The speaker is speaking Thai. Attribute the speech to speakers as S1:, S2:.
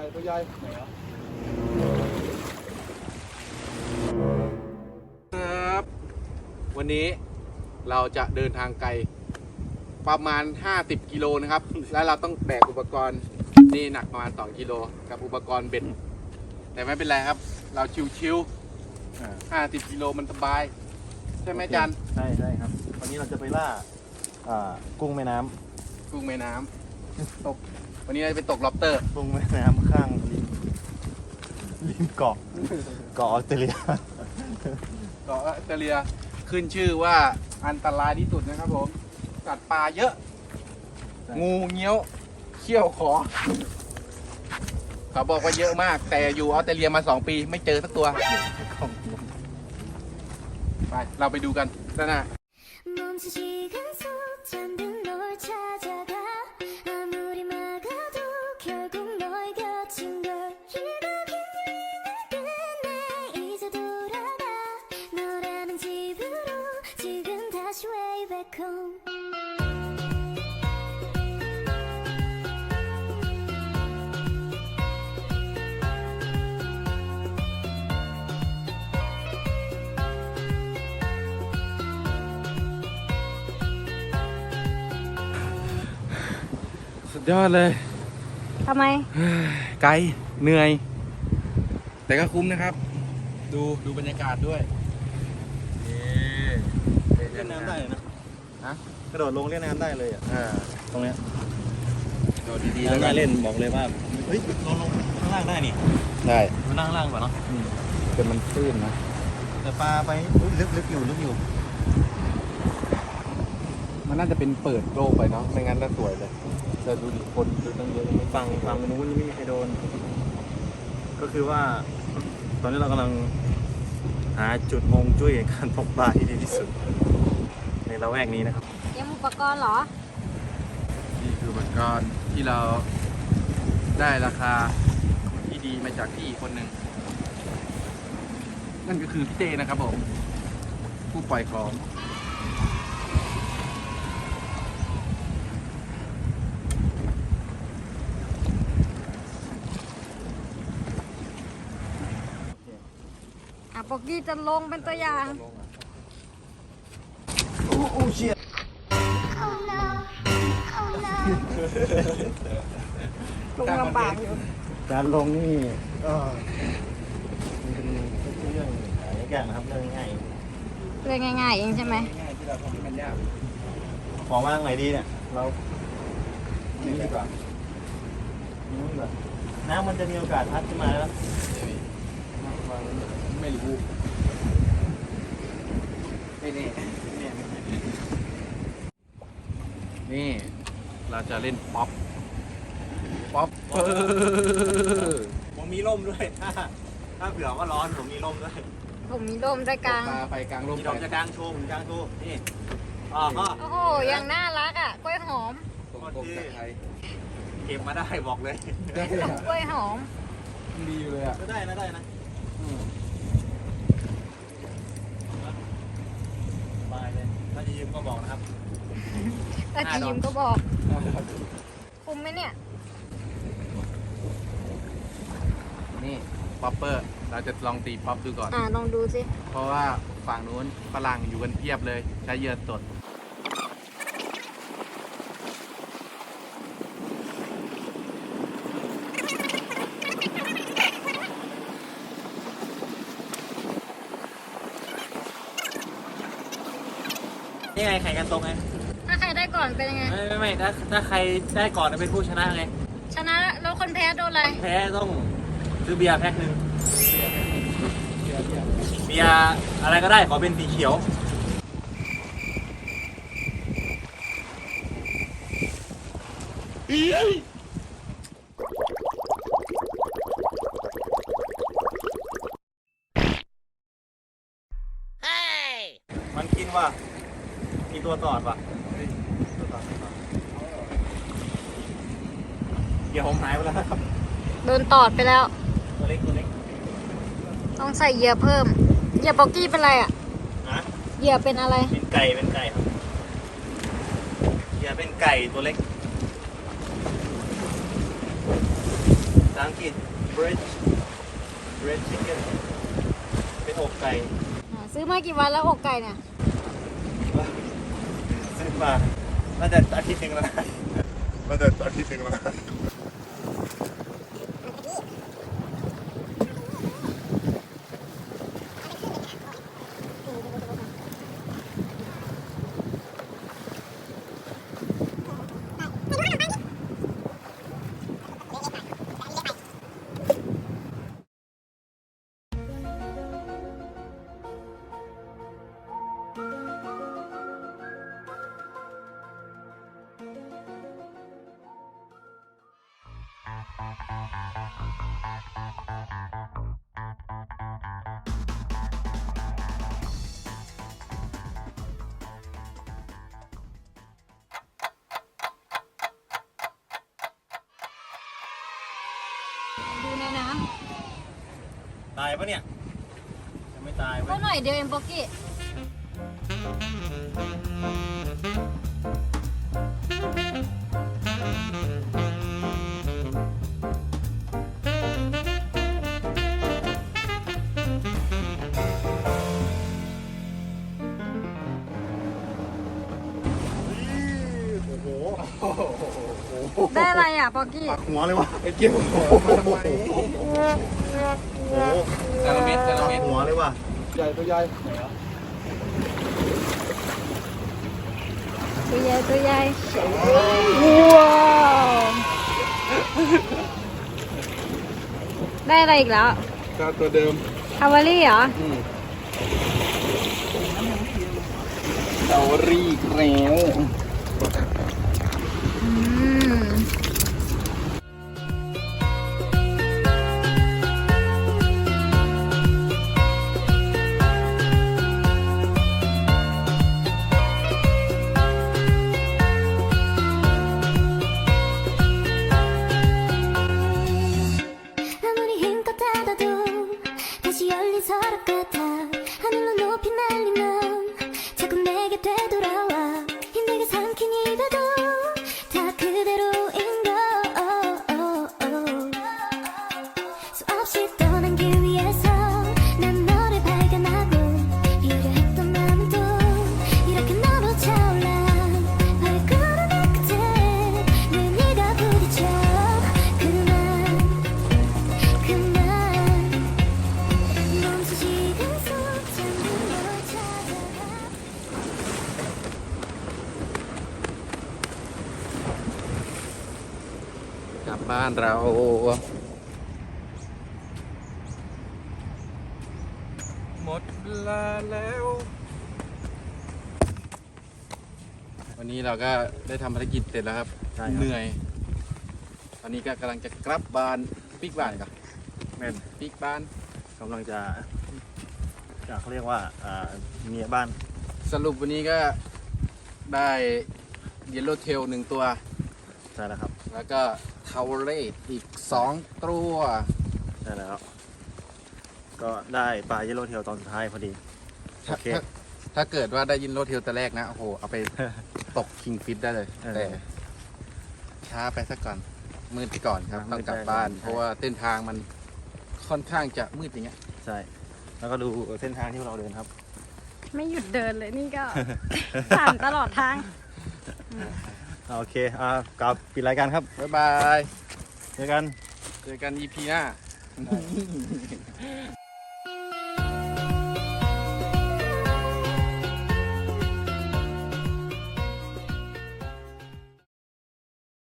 S1: ญ่ตัวใหญ่
S2: ครับ วันนี้เราจะเดินทางไกลประมาณ 50 กิโลนะครับ แล้วเราต้องแบกอุปกรณ์นี่หนักประมาณ 2 กิโลกับอุปกรณ์เบ็ดแต่ไม่เป็นไรครับ เราชิวๆ50 กิโลมันสบาย ใช่ไหมจัน
S3: ใช่ใช่ครับ วันนี้เราจะไปล่าอ่ากุ้งแม่น้ำ
S2: กุ้งแม่น้ำตก วันนี้เราจะไปตกล็อบสเตอร์
S3: กุ้งแม่น้ำข้างริมริมเกาะเกาะออสเตรเลีย
S2: เกาะออสเตรเลียขึ้นชื่อว่าอันตรายที่สุดนะครับผมสัตว์ป่าเยอะ งูเงี้ยวเขี้ยวขอ เขาบอกว่าเยอะมาก แต่อยู่ออสเตรเลียมา 2 ปีไม่เจอสักตัว ไป เราไปดูกันด้านหน้า
S4: 먼지 시간 속 잠든 널 찾아가
S2: สุดยอดเลย
S4: ทำไม
S2: ไกลเหนื่อย แต่ก็คุ้มนะครับ ดูดูบรรยากาศด้วยนี่
S3: เล่นน้ำได้เลยนะ
S2: ฮะ
S3: กระโดดลงเล่นน้ำได้เลยอะ
S2: อ่า
S3: ตรงเนี้ย
S2: โดดดีๆแล้ว
S3: น้ำ
S2: กั
S3: น่านเล่นบอกเลยว่าเฮ้ยลงลงข้างล่างได้นี่
S2: ได้
S3: มานั่งข้างล่างก่อนเนาะ
S2: แต่มันตื้นนะ
S3: แต่ปลาไปอุ๊ยลึกลึกอยู่ลึกอยู่
S2: มันน่าจะเป็นเปิดโลกไปเนาะไม่งั้นน่าสวยเลยแต่ดูดิคนดูตั้งเยอะไม่
S3: ฝั่งฝั่งนู้นไม่มีใครโดน ก็คือว่า ตอนนี้เรากำลังหาจุดมงจุ้ยในการตกปลาที่ดีที่สุด ในละแวกนี้นะครับ
S4: เตรียมอุปกรณ์เหรอ
S2: นี่คืออุปกรณ์ที่เราได้ราคาที่ดีมาจากพี่อีกคนหนึ่งนั่นก็คือพี่เจนะครับผม ผู้ปล่อยของ
S4: อะปกกี้จะลงเป็นตัวอย่าง ลง ลำบากอยู่
S3: การลงนี่ก็มันเป็นเรื่องหลายอย่างนะครับเรื่องง่าย
S4: เรื่องง่ายๆเองใช่ไหม
S2: ง่ายที่เราทำให้มันยาก
S3: ของว่างไหนดีเนี่ยเรา
S2: นี่ดีกว่า
S3: นี่ดีกว่าน้ำมันจะมีโอกาสพัดขึ้นมาแล้ว
S2: ไม่รู้ไม่แน่ นี่เราจะเล่นป๊อป ป๊อปเออ
S3: ผมมีร่มด้วย ถ้าถ้าเผื่อว่าร้อนผมมีร่มด้วย
S4: ผมมีร่มด้วยกลาง
S2: ปลาไปกลางร่ม
S3: มี
S2: ไป
S3: ดอกจะกางโชว์ผมกางโชว์นี่อ๋อก็
S4: โอ้โหยังน่ารักอะ กล้วยหอม
S2: ตกตกจากไทย
S3: เก็บมาได้บอกเลย
S2: ได้เลยอะ
S4: กล้วยหอม
S2: ดีอยู่เลยอะ
S3: ก็ได้นะได้นะสบายเลย ถ้าจะยืมก็บอกนะครับ
S4: แต่ทีมก็บอก คุ้มไหมเนี่ย
S2: นี่ป๊อปเปอร์ เราจะลองตีป๊อปดูก่อน
S4: อ่าลองดูสิ
S2: เพราะว่าฝั่งนู้นฝรั่งอยู่กันเพียบเลย ใช้เหยื่อสด
S3: นี่ไงแข่งกันตรงไง
S4: ถ้าใครได้ก่อนเป็นยังไง
S3: ไม่ไม่ไม่ถ้าถ้าใครได้ก่อนจะเป็นผู้ชนะไง
S4: ชนะแล้วคนแพ้โดนอะไร
S3: แพ้ต้องซื้อเบียร์แพ็คหนึ่งเบียร์อะไรก็ได้ขอเป็นสีเขียว มันกินว่ะ มีตัวตอดว่ะตัวตอดตัวตอดเดี๋ยวผมหายไปแล้วครับ
S4: โดนตอดไปแล้ว
S3: ตัวเล็กตัวเล็ก
S4: ต้องใส่เหยื่อเพิ่ม เหยื่อปอกกี้เป็นอะไรอะ
S3: นะ
S4: เหยื่อเป็นอะไร
S3: เป็นไก่เป็นไก่ครับอย่าเป็นไก่ตัวเล็กแต่าอังกฤษ bread bread chicken เป็นอกไก่
S1: อ่าซื้อมากี่วันแล้วอกไก่เนี่ย
S3: ซื้อมาน่าจะอาทิตย์หนึ่งแล้วน
S5: ตา
S3: ยปะเนี่ยยังไม่ตายเว้
S1: ก็หน่อยเดียวเองโปกกี้ ได้อะไรอะโปกกี้
S3: ปักหัวเลยวะ
S5: ไอ้เกี่ยวหัวมาทำไม
S3: โอ้โห
S2: จาระเม็ดจาระ
S3: ปัก
S2: เม็ด
S3: หัวเลยวะ
S5: ใหญ่ตัวใหญ่
S1: ตัวใหญ่ตัวใหญ่ว้าวได้อะไรอีกแล้ว
S5: ก็ตัวเดิม
S1: คาวารี่เหรอ
S2: เตารีกแล้วานเรา หมดเวลาแล้ว วันนี้เราก็ได้ทำภารกิจเสร็จแล้วครับ
S3: ใช่ครับ
S2: เหนื่อย ตอนนี้ก็กำลังจะกลับบ้านปิกบ้านก่อน
S3: แม่น
S2: ปิกบ้าน
S3: กำลังจะจะเขาเรียกว่าอ่าเมียบ้าน
S2: สรุปวันนี้ก็ได้เยลโลเทลหนึ่งตัว
S3: ใช่แล้วครับ
S2: แล้วก็ ทาวเวอร์อีกสองตัว
S3: ใช่แล้ว ก็ได้ปลาเยลโลเทลตอนสุดท้ายพอดี
S2: ถ้า
S3: โอเค
S2: ถ้าถ้าเกิดว่าได้ยินโลเทลแต่แรกนะ โอ้โห เอาไป ตกคิงฟิตได้เลย
S3: เออ
S2: แต่ช้าไปสักก่อน มืดไปก่อนครับ
S3: มืด
S2: ต้องกลับ
S3: ไป
S2: บ้าน
S3: ใช่
S2: เพราะว่าเส้นทางมันค่อนข้างจะมืดอย่างเงี้ย
S3: ใช่ แล้วก็ดูเส้นทางที่เราเดินครับ
S1: ไม่หยุดเดินเลยนี่ก็สั่นตลอดทาง
S3: โอเคอ่ากลับปิดรายการครับ
S2: บ๊ายบาย
S3: เจอกัน
S2: เจอกัน EP หน้า